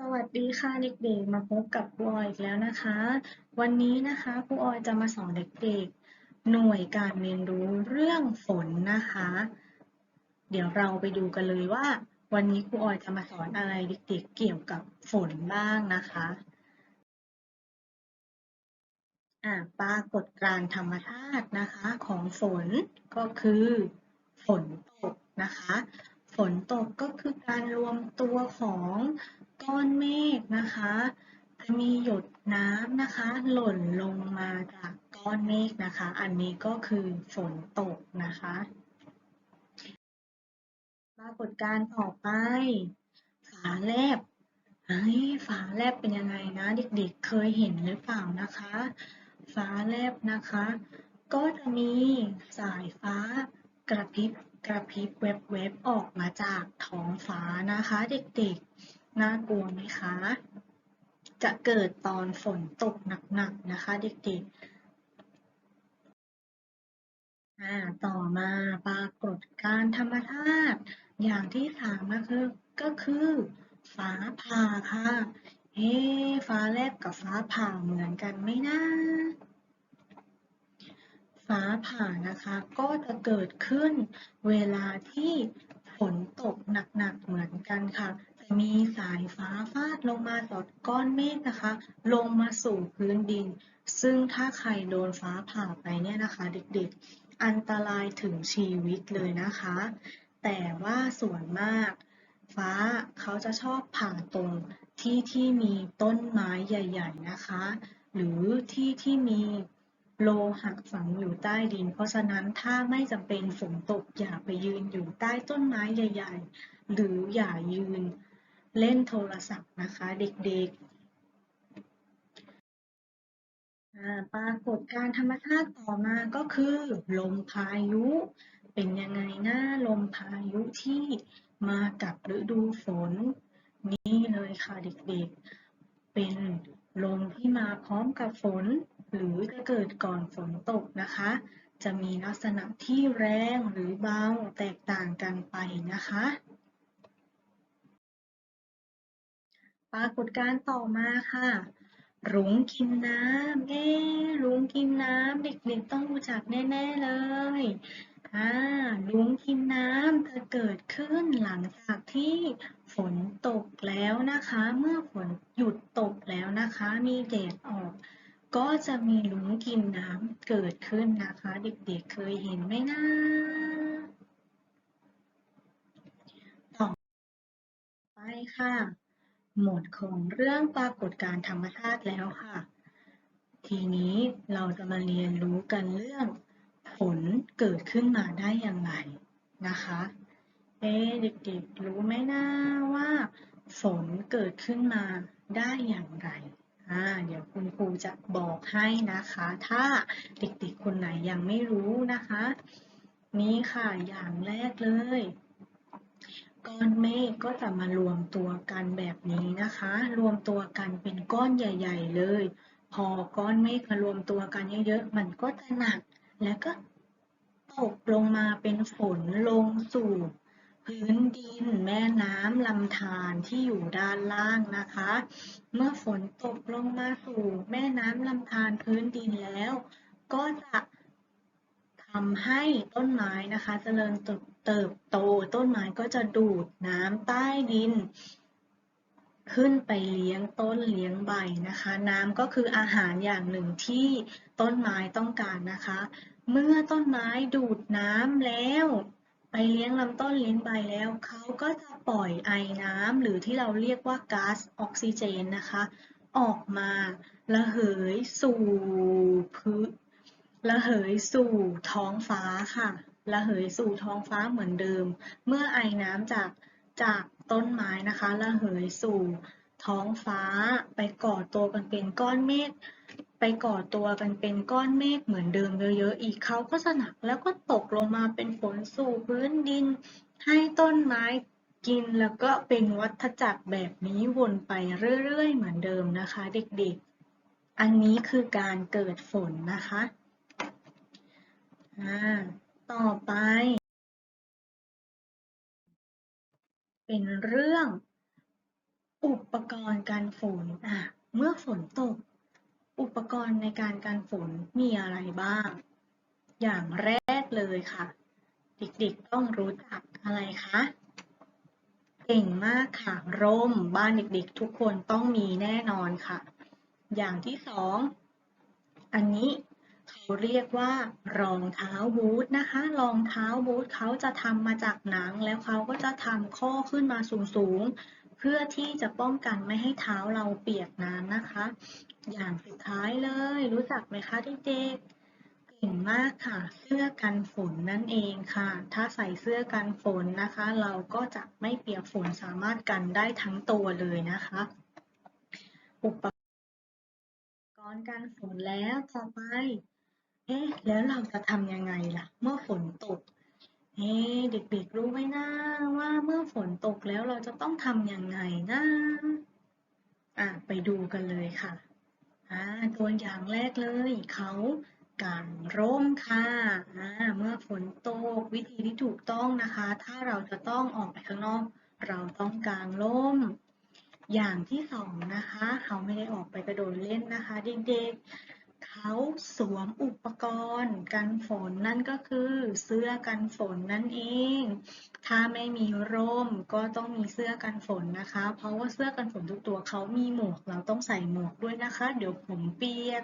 สวัสดีค่ะเด็กๆ มาพบกับครูออยอีกแล้วนะคะ วันนี้นะคะครูออยจะมาสอนเด็กๆ หน่วยการเรียนรู้เรื่องฝนนะคะ เดี๋ยวเราไปดูกันเลยว่า วันนี้ครูออยจะมาสอนอะไรเด็กๆ เกี่ยวกับฝนบ้างนะคะอ่าปรากฏการธรรมชาตินะคะของฝนก็คือฝนตกนะคะ ฝนตกก็คือการรวมตัวของ ก้อนเมฆนะคะ จะมีหยดน้ำนะคะ หล่นลงมาจากก้อนเมฆนะคะ อันนี้ก็คือฝนตกนะคะปรากฏการณ์ต่อไป ฝาแลบเฮ้ยฝาแลบเป็นยังไงนะ เด็กๆเคยเห็นหรือเปล่านะคะฟ้าแลบนะคะ ก็จะมีสายฟ้ากระพริบกระพริบแวบๆออกมาจากท้องฟ้านะคะ เด็กๆ น่ากลัวไหมคะ จะเกิดตอนฝนตกหนักๆนะคะเด็กๆต่อมาปรากฏการธรรมชาติ อย่างที่สามก็คือก็คือฟ้าผ่าค่ะ เฮ้ฟ้าแลบกับฟ้าผ่าเหมือนกันไหมนะ ฟ้าผ่านะคะก็จะเกิดขึ้นเวลาที่ฝนตกหนักๆเหมือนกันค่ะ จะมีสายฟ้าฟาดลงมาจากก้อนเมฆนะคะ ลงมาสู่พื้นดิน ซึ่งถ้าใครโดนฟ้าผ่าไปเนี่ยนะคะ เด็กๆ อันตรายถึงชีวิตเลยนะคะ แต่ว่าส่วนมาก ฟ้าเขาจะชอบผ่าตรงที่ที่มีต้นไม้ใหญ่ ๆนะคะ หรือที่ที่มีโลหะฝังอยู่ใต้ดิน เพราะฉะนั้นถ้าไม่จำเป็นฝนตกอย่าไปยืนอยู่ใต้ต้นไม้ใหญ่ ๆ หรืออย่ายืน เล่นโทรศัพท์นะคะเด็กๆ ปรากฏการธรรมชาติต่อมาก็คือ ลมพายุ เป็นยังไงนะลมพายุที่มากับฤดูฝน นี่เลยค่ะเด็กๆ เป็นลมที่มาพร้อมกับฝน หรือจะเกิดก่อนฝนตกนะคะ จะมีลักษณะที่แรงหรือเบาแตกต่างกันไปนะคะ ปรากฏการณ์ต่อมาค่ะ รุ้งกินน้ำเอ๊รุ้งกินน้ำเด็กๆต้องรู้จักแน่ๆเลยอ่ารุ้งกินน้ำจะเกิดขึ้นหลังจากที่ฝนตกแล้วนะคะ เมื่อฝนหยุดตกแล้วนะคะ มีแดดออก ก็จะมีรุ้งกินน้ำเกิดขึ้นนะคะ เด็กๆเคยเห็นไหมนะต่อไปค่ะ หมดของเรื่องปรากฏการณ์ธรรมชาติแล้วค่ะ ทีนี้เราจะมาเรียนรู้กันเรื่องฝนเกิดขึ้นมาได้อย่างไรนะคะ เอ๊เด็กๆรู้ไหมนะว่าฝนเกิดขึ้นมาได้อย่างไรอ่าเดี๋ยวคุณครูจะบอกให้นะคะ ถ้าเด็กๆคนไหนยังไม่รู้นะคะ นี่ค่ะอย่างแรกเลย ก้อนเมฆก็จะมารวมตัวกันแบบนี้นะคะ รวมตัวกันเป็นก้อนใหญ่ ๆ เลย พอก้อนเมฆมารวมตัวกันเยอะๆ มันก็จะหนัก แล้วก็ตกลงมาเป็นฝนลงสู่พื้นดินแม่น้ำลำธารที่อยู่ด้านล่างนะคะ เมื่อฝนตกลงมาสู่แม่น้ำลำธารพื้นดินแล้ว ก็จะ ทำให้ต้นไม้นะคะ เจริญเติบโต ต้นไม้ก็จะดูดน้ำใต้ดิน ขึ้นไปเลี้ยงต้นเลี้ยงใบนะคะ น้ำก็คืออาหารอย่างหนึ่งที่ต้นไม้ต้องการนะคะ เมื่อต้นไม้ดูดน้ำแล้ว ไปเลี้ยงลำต้นเลี้ยงใบแล้วเขาก็จะปล่อยไอน้ำหรือที่เราเรียกว่าก๊าซออกซิเจนนะคะ ออกมาระเหยสู่พื้น ระเหยสู่ท้องฟ้าค่ะ ระเหยสู่ท้องฟ้าเหมือนเดิม เมื่อไอน้ำจากจากต้นไม้นะคะ ระเหยสู่ท้องฟ้าไปก่อตัวกันเป็นก้อนเมฆ ไปก่อตัวกันเป็นก้อนเมฆเหมือนเดิมเยอะๆอีกเขาก็จะหนักแล้วก็ตกลงมาเป็นฝนสู่พื้นดิน ให้ต้นไม้กินแล้วก็เป็นวัฏจักรแบบนี้วนไปเรื่อยๆเหมือนเดิมนะคะ เด็กๆ อันนี้คือการเกิดฝนนะคะ ต่อไป เป็นเรื่องอุปกรณ์กันฝนอะเมื่อฝนตก อุปกรณ์ในการกันฝนมีอะไรบ้าง อย่างแรกเลยค่ะ เด็กๆต้องรู้จักอะไรคะเก่งมากค่ะ ร่มบ้านเด็กๆ ทุกคนต้องมีแน่นอนค่ะ อย่างที่สอง อันนี้ เขาเรียกว่ารองเท้าบูทนะคะ รองเท้าบูทเขาจะทำมาจากหนัง แล้วเขาก็จะทำข้อขึ้นมาสูงๆ เพื่อที่จะป้องกันไม่ให้เท้าเราเปียกน้ำนะคะ อย่างสุดท้ายเลย รู้จักไหมคะเด็กๆเก่งมากค่ะ เสื้อกันฝนนั่นเองค่ะ ถ้าใส่เสื้อกันฝนนะคะ เราก็จะไม่เปียกฝนสามารถกันได้ทั้งตัวเลยนะคะอุปกรณ์กันฝนแล้วต่อไป เอ๊ะ แล้วเราจะทำยังไงล่ะ เมื่อฝนตก เอ๊ะ เด็กๆรู้ไหมนะว่าเมื่อฝนตกแล้วเราจะต้องทำยังไงนะ อะ ไปดูกันเลยค่ะ อ่า ตัวอย่างแรกเลย เขากางร่มค่ะอ่าเมื่อฝนตกวิธีที่ถูกต้องนะคะ ถ้าเราจะต้องออกไปข้างนอก เราต้องกางร่ม อย่างที่สองนะคะ เขาไม่ได้ออกไปกระโดดเล่นนะคะ เด็กๆ เขาสวมอุปกรณ์กันฝนนั่นก็คือเสื้อกันฝนนั่นเอง ถ้าไม่มีร่มก็ต้องมีเสื้อกันฝนนะคะ เพราะว่าเสื้อกันฝนทุกตัวเขามีหมวก เราต้องใส่หมวกด้วยนะคะ เดี๋ยวผมเปียก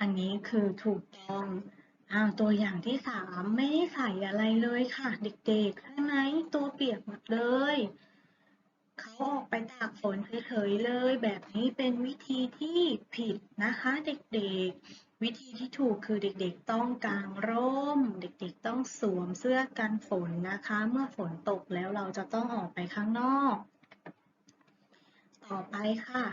อันนี้คือถูกต้องอ้าวตัวอย่างที่สามไม่ได้ใส่อะไรเลยค่ะ เด็กๆใช่ไหมตัวเปียกหมดเลย เขาออกไปตากฝนเฉยๆเลยแบบนี้เป็นวิธีที่ผิดนะคะเด็กๆ วิธีที่ถูกคือเด็กๆต้องกางร่ม เด็กๆต้องสวมเสื้อกันฝนนะคะ เมื่อฝนตกแล้วเราจะต้องออกไปข้างนอก ต่อไปค่ะ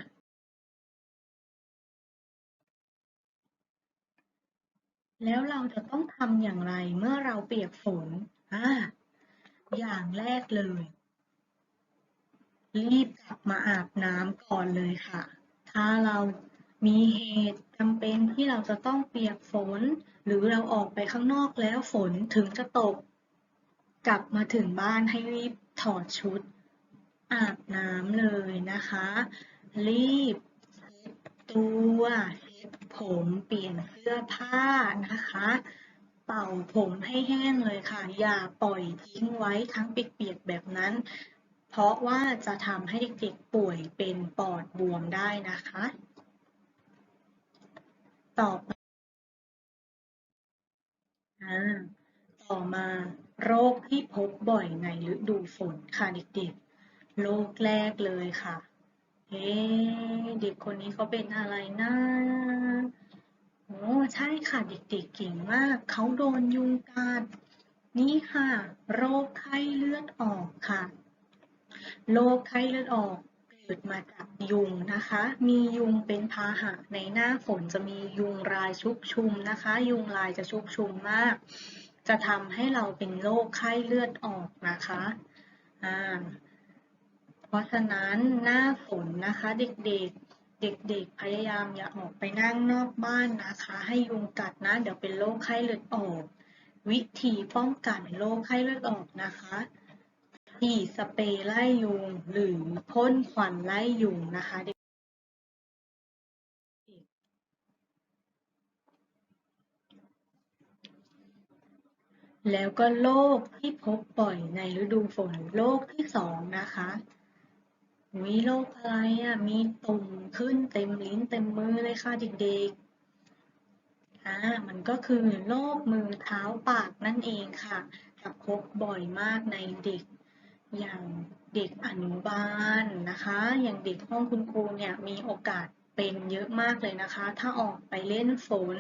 แล้วเราจะต้องทำอย่างไรเมื่อเราเปียกฝนอ่าอย่างแรกเลย รีบกลับมาอาบน้ำก่อนเลยค่ะ ถ้าเรามีเหตุจำเป็นที่เราจะต้องเปียกฝน หรือเราออกไปข้างนอกแล้วฝนถึงจะตก กลับมาถึงบ้านให้รีบถอดชุด อาบน้ำเลยนะคะ รีบเช็ดตัวเช็ดผมเปลี่ยนเสื้อผ้านะคะ เป่าผมให้แห้งเลยค่ะ อย่าปล่อยทิ้งไว้ทั้งเปียกๆแบบนั้น เพราะว่าจะทำให้เด็กๆป่วยเป็นปอดบวมได้นะคะ ต่อไปอ่าต่อมาโรคที่พบบ่อยในฤดูฝนค่ะเด็กๆ โรคแรกเลยค่ะ เอ๊เด็กคนนี้เขาเป็นอะไรนะโอ้ใช่ค่ะเด็กๆเก่งมาก เขาโดนยุงกัดนี่ค่ะ โรคไข้เลือดออกค่ะ โรคไข้เลือดออกเกิดมาจากยุงนะคะ มียุงเป็นพาหะในหน้าฝนจะมียุงลายชุกชุมนะคะ ยุงลายจะชุกชุมมาก จะทำให้เราเป็นโรคไข้เลือดออกนะคะอ่าเพราะฉะนั้นหน้าฝนนะคะเด็กๆ เด็กๆ พยายามอย่าออกไปนั่งนอกบ้านนะคะ ให้ยุงกัดนะ เดี๋ยวเป็นโรคไข้เลือดออก วิธีป้องกันโรคไข้เลือดออกนะคะ ฉีดสเปรย์ไล่ยุง หรือพ่นควันไล่ยุงนะคะเด็กแล้วก็โรคที่พบบ่อยในฤดูฝนโรคที่สองนะคะมีโรคอะไรอะ มีตุ่มขึ้นเต็มลิ้นเต็มมือเลยค่ะเด็กๆ อ่า มันก็คือโรคมือเท้าปากนั่นเองค่ะจะพบบ่อยมากในเด็ก อย่างเด็กอนุบาลนะคะ อย่างเด็กห้องคุณครูเนี่ยมีโอกาสเป็นเยอะมากเลยนะคะ ถ้าออกไปเล่นฝน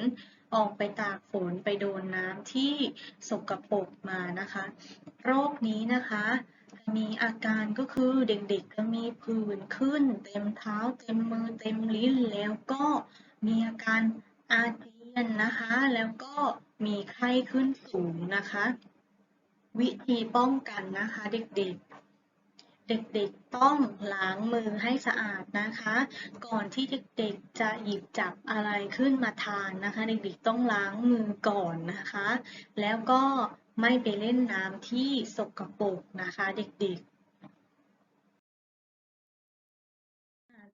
ออกไปตากฝนไปโดนน้ำที่สกปรกมานะคะ โรคนี้นะคะจะมีอาการก็คือเด็กๆจะมีผื่นขึ้น เต็มเท้า เต็มมือเต็มลิ้นแล้วก็มีอาการอาเจียนนะคะ แล้วก็มีไข้ขึ้นสูงนะคะ วิธีป้องกันนะคะ เด็กๆ เด็กๆต้องล้างมือให้สะอาดนะคะ ก่อนที่เด็กๆจะหยิบจับอะไรขึ้นมาทานนะคะ เด็กๆต้องล้างมือก่อนนะคะ แล้วก็ไม่ไปเล่นน้ำที่สกปรกนะคะ เด็กๆ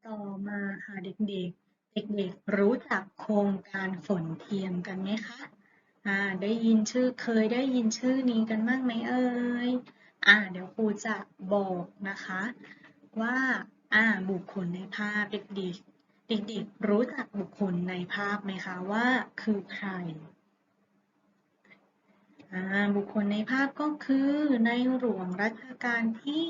ต่อมาค่ะเด็กๆ เด็กๆ รู้จักโครงการฝนเทียมกันไหมคะ อ่า ได้ยินชื่อเคยได้ยินชื่อนี้กันบ้างไหมเอ่ย อ่าเดี๋ยวครูจะบอกนะคะว่าอ่าบุคคลในภาพเด็กๆเด็กๆรู้จักบุคคลในภาพไหมคะว่าคือใครอ่าบุคคลในภาพก็คือในหลวงรัชกาลที่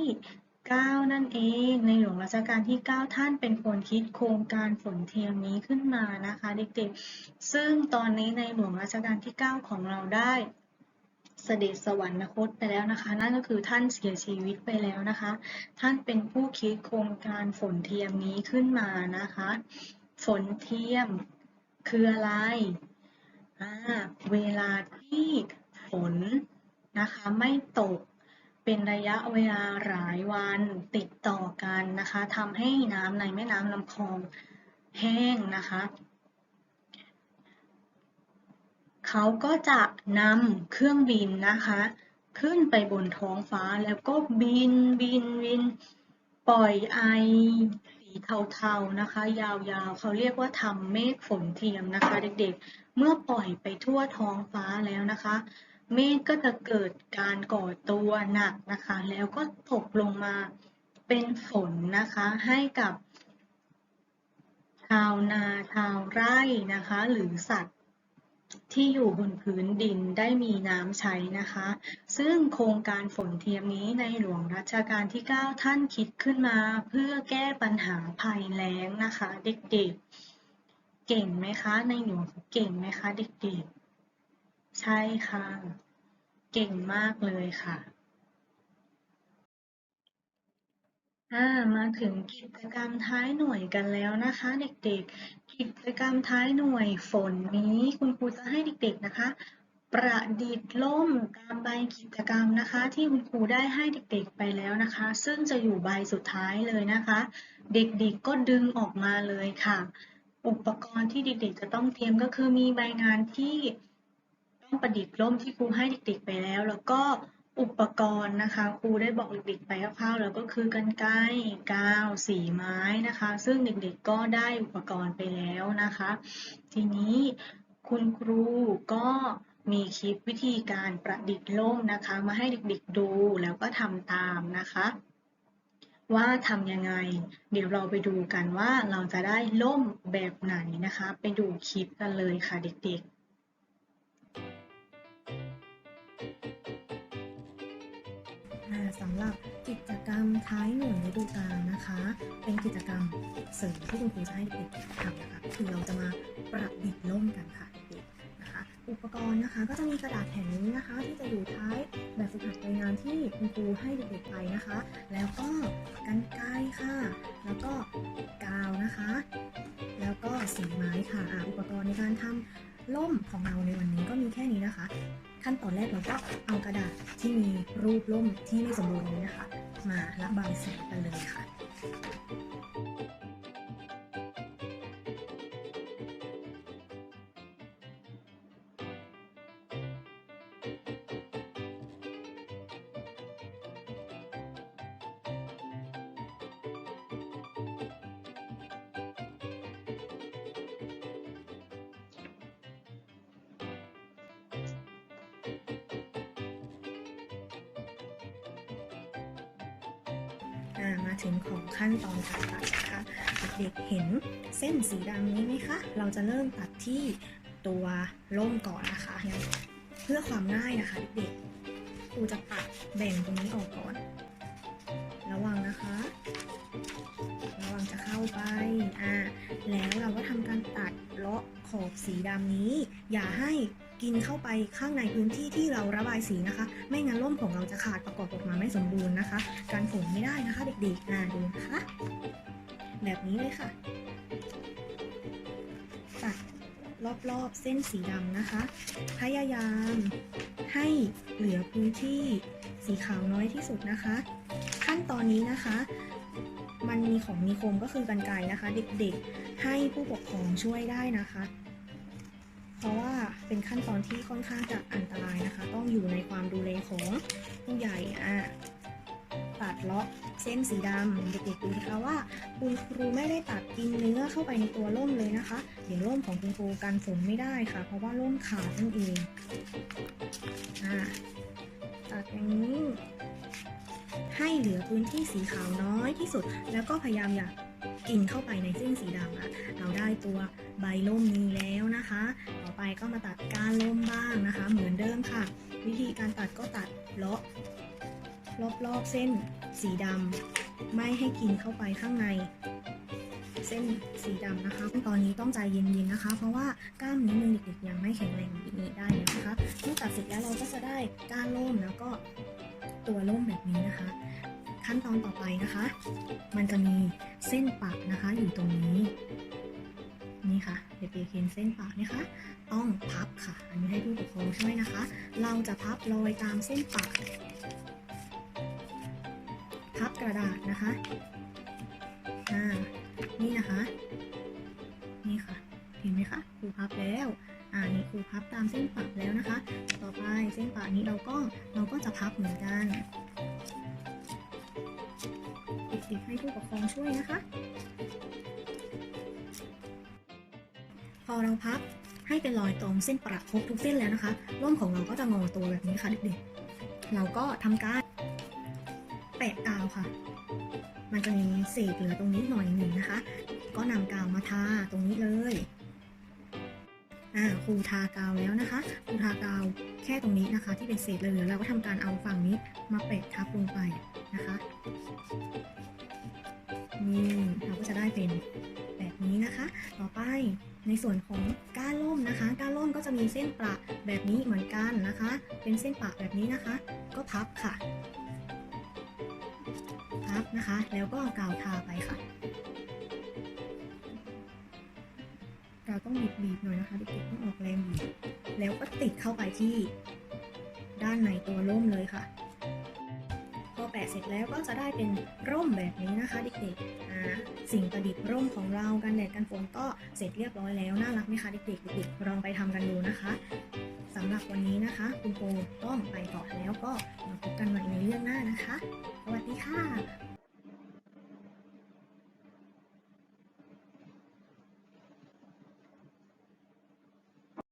9 นั่นเองในหลวงรัชกาลที่ 9 ท่านเป็นคนคิดโครงการฝนเทียมนี้ขึ้นมานะคะ เด็กๆ ซึ่งตอนนี้ในหลวงรัชกาลที่ 9 ของเราได้ เสด็จสวรรคตไปแล้วนะคะ นั่นก็คือท่านเสียชีวิตไปแล้วนะคะ ท่านเป็นผู้คิดโครงการฝนเทียมนี้ขึ้นมานะคะ ฝนเทียมคืออะไรอ่าเวลาที่ฝนนะคะไม่ตกเป็นระยะเวลาหลายวันติดต่อกันนะคะทำให้น้ำในแม่น้ำลำคลองแห้งนะคะ เขาก็จะนำเครื่องบินนะคะ ขึ้นไปบนท้องฟ้าแล้วก็บินบินบิน ปล่อยไอสีเทาๆนะคะ ยาวๆ เขาเรียกว่าทำเมฆฝนเทียมนะคะ เด็กๆ เมื่อปล่อยไปทั่วท้องฟ้าแล้วนะคะ เมฆก็จะเกิดการก่อตัวหนักนะคะ แล้วก็ตกลงมาเป็นฝนนะคะให้กับชาวนาชาวไร่นะคะ หรือสัตว์ ที่อยู่บนพื้นดินได้มีน้ำใช้นะคะ ซึ่งโครงการฝนเทียมนี้ในหลวงรัชกาลที่ 9 ท่านคิดขึ้นมา เพื่อแก้ปัญหาภัยแล้งนะคะ เด็กๆ เก่งไหมคะ ในหลวงเก่งไหมคะ เด็กๆ ใช่ค่ะ เก่งมากเลยค่ะ อ่ามาถึงกิจกรรมท้ายหน่วยกันแล้วนะคะ เด็กๆ กิจกรรมท้ายหน่วยฝนนี้คุณครูจะให้เด็กๆนะคะ ประดิษฐ์ล่มตามใบกิจกรรมนะคะ ที่คุณครูได้ให้เด็กๆไปแล้วนะคะ ซึ่งจะอยู่ใบสุดท้ายเลยนะคะ เด็กๆก็ดึงออกมาเลยค่ะ อุปกรณ์ที่เด็กๆ จะต้องเตรียมก็คือมีใบงานที่ต้องประดิษฐ์ร่มที่ครูให้เด็กๆไปแล้ว แล้วก็ อุปกรณ์นะคะครูได้บอกเด็กๆไปคร่าวๆแล้วก็คือกรรไกรกาวสีไม้นะคะ ซึ่งเด็กๆก็ได้อุปกรณ์ไปแล้วนะคะ ทีนี้คุณครูก็มีคลิปวิธีการประดิษฐ์ร่มนะคะ มาให้เด็กๆดูแล้วก็ทำตามนะคะ ว่าทำยังไง เดี๋ยวเราไปดูกันว่าเราจะได้ร่มแบบไหนนะคะ ไปดูคลิปกันเลยค่ะเด็กๆ สำหรับกิจกรรมท้ายหน่วยฤดูกาลนะคะ เป็นกิจกรรมเสริมที่คุณครูจะให้เด็กๆทำนะคะคือเราจะมาประดิษฐ์ร่มกันค่ะเด็กๆนะคะ อุปกรณ์นะคะก็จะมีกระดาษแผ่นนี้นะคะ ที่จะอยู่ท้ายแบบฝึกหัดรายงานที่คุณครูให้เด็กๆไปนะคะ แล้วก็กันไกค่ะ แล้วก็กาวนะคะ แล้วก็สีไม้ค่ะอุปกรณ์ในการทำร่มของเราในวันนี้ก็มีแค่นี้นะคะ ขั้นตอนแรกเราก็เอากระดาษที่มีรูปร่มที่ไม่สมบูรณ์นี้นะคะ มาระบายสีกันเลยค่ะ มาถึงของขั้นตอนการตัดนะคะ เด็กๆเห็นเส้นสีดำนี้ไหมคะ เราจะเริ่มตัดที่ตัวร่มก่อนนะคะเพื่อความง่ายนะคะเด็กๆครูจะตัดแบ่งตรงนี้ออกก่อน ระวังนะคะ ไปอ่าแล้วเราก็ทำการตัดเลาะขอบสีดำนี้ อย่าให้กินเข้าไปข้างในพื้นที่ที่เราระบายสีนะคะ ไม่งั้นร่มของเราจะขาดประกอบออกมาไม่สมบูรณ์นะคะ การฝนไม่ได้นะคะ เด็กๆอ่าดูนะคะแบบนี้เลยค่ะ ตัดรอบๆเส้นสีดำนะคะ พยายามให้เหลือพื้นที่สีขาวน้อยที่สุดนะคะ ขั้นตอนนี้นะคะ มันมีของมีคมก็คือกันไกรนะคะ เด็กๆให้ผู้ปกครองช่วยได้นะคะ เพราะว่าเป็นขั้นตอนที่ค่อนข้างจะอันตรายนะคะ ต้องอยู่ในความดูแลของผู้ใหญ่อะตัดเลาะเส้นสีดำเด็กๆดูนะคะว่าคุณครูไม่ได้ตัดกินเนื้อเข้าไปในตัวร่มเลยนะคะ เดี๋ยวร่มของคุณครูกันฝนไม่ได้ค่ะ เพราะว่าร่มขาดนั่นเองอ่าตัดอย่างนี้ ให้เหลือพื้นที่สีขาวน้อยที่สุด แล้วก็พยายามอย่ากินเข้าไปในเส้นสีดำอะ เราได้ตัวใบร่มนี้แล้วนะคะ ต่อไปก็มาตัดก้านร่มบ้างนะคะ เหมือนเดิมค่ะ วิธีการตัดก็ตัดเลาะรอบๆเส้นสีดำไม่ให้กินเข้าไปข้างใน เส้นสีดำนะคะตอนนี้ต้องใจเย็นๆนะคะ เพราะว่ากล้ามเนื้อมือเด็กๆยังไม่แข็งแรงนี้ได้นะคะเมื่อตัดเสร็จแล้วเราก็จะได้ก้านร่มแล้วก็ ตัวร่มแบบนี้นะคะ ขั้นตอนต่อไปนะคะ มันจะมีเส้นปักนะคะอยู่ตรงนี้ นี่ค่ะเด็กๆเห็นเส้นปักไหมคะ ต้องพับค่ะ อันนี้ให้ผู้ปกครองช่วยนะคะ เราจะพับโรยตามเส้นปัก พับกระดาษนะคะอ่านี่นะคะ นี่ค่ะ เห็นไหมคะครูพับแล้ว อ่านี่ครูพับตามเส้นปักแล้วนะคะ ต่อไปเส้นปักนี้เราก็เราก็จะพับเหมือนกันเด็กๆให้ผู้ปกครองช่วยนะคะ พอเราพับให้เป็นรอยตรงเส้นประครบทุกเส้นแล้วนะคะร่มของเราก็จะงอตัวแบบนี้ค่ะเด็กๆเราก็ทำการแปะกาวค่ะ มันจะมีเศษเหลือตรงนี้หน่อยหนึ่งนะคะ ก็นำกาวมาทาตรงนี้เลย อ่าครูทากาวแล้วนะคะครูทากาวแค่ตรงนี้นะคะ ที่เป็นเศษเหลือเราก็ทำการเอาฝั่งนี้มาแปะทับลงไปนะคะนี่เราก็จะได้เป็นแบบนี้นะคะ ต่อไปในส่วนของก้านล่มนะคะ ก้านล่มก็จะมีเส้นประแบบนี้เหมือนกันนะคะ เป็นเส้นประแบบนี้นะคะ ก็พับค่ะ พับนะคะ แล้วก็กาวทาไปค่ะาวต้องบีบๆหน่อยนะคะเด็กๆต้องออกแรงบีบแล้วก็ติดเข้าไปที่ด้านในตัวร่มเลยค่ะ พอแปะเสร็จแล้วก็จะได้เป็นร่มแบบนี้นะคะเด็กๆสิ่งประดิษฐ์ร่มของเรากันแดดกันฝนก็เสร็จเรียบร้อยแล้วน่ารักไหมคะเด็กๆเด็กๆลองไปทำกันดูนะคะสำหรับวันนี้นะคะ คุณโปต้องไปก่อนแล้วก็มาพบกันใหม่ในเรื่องหน้านะคะ สวัสดีค่ะ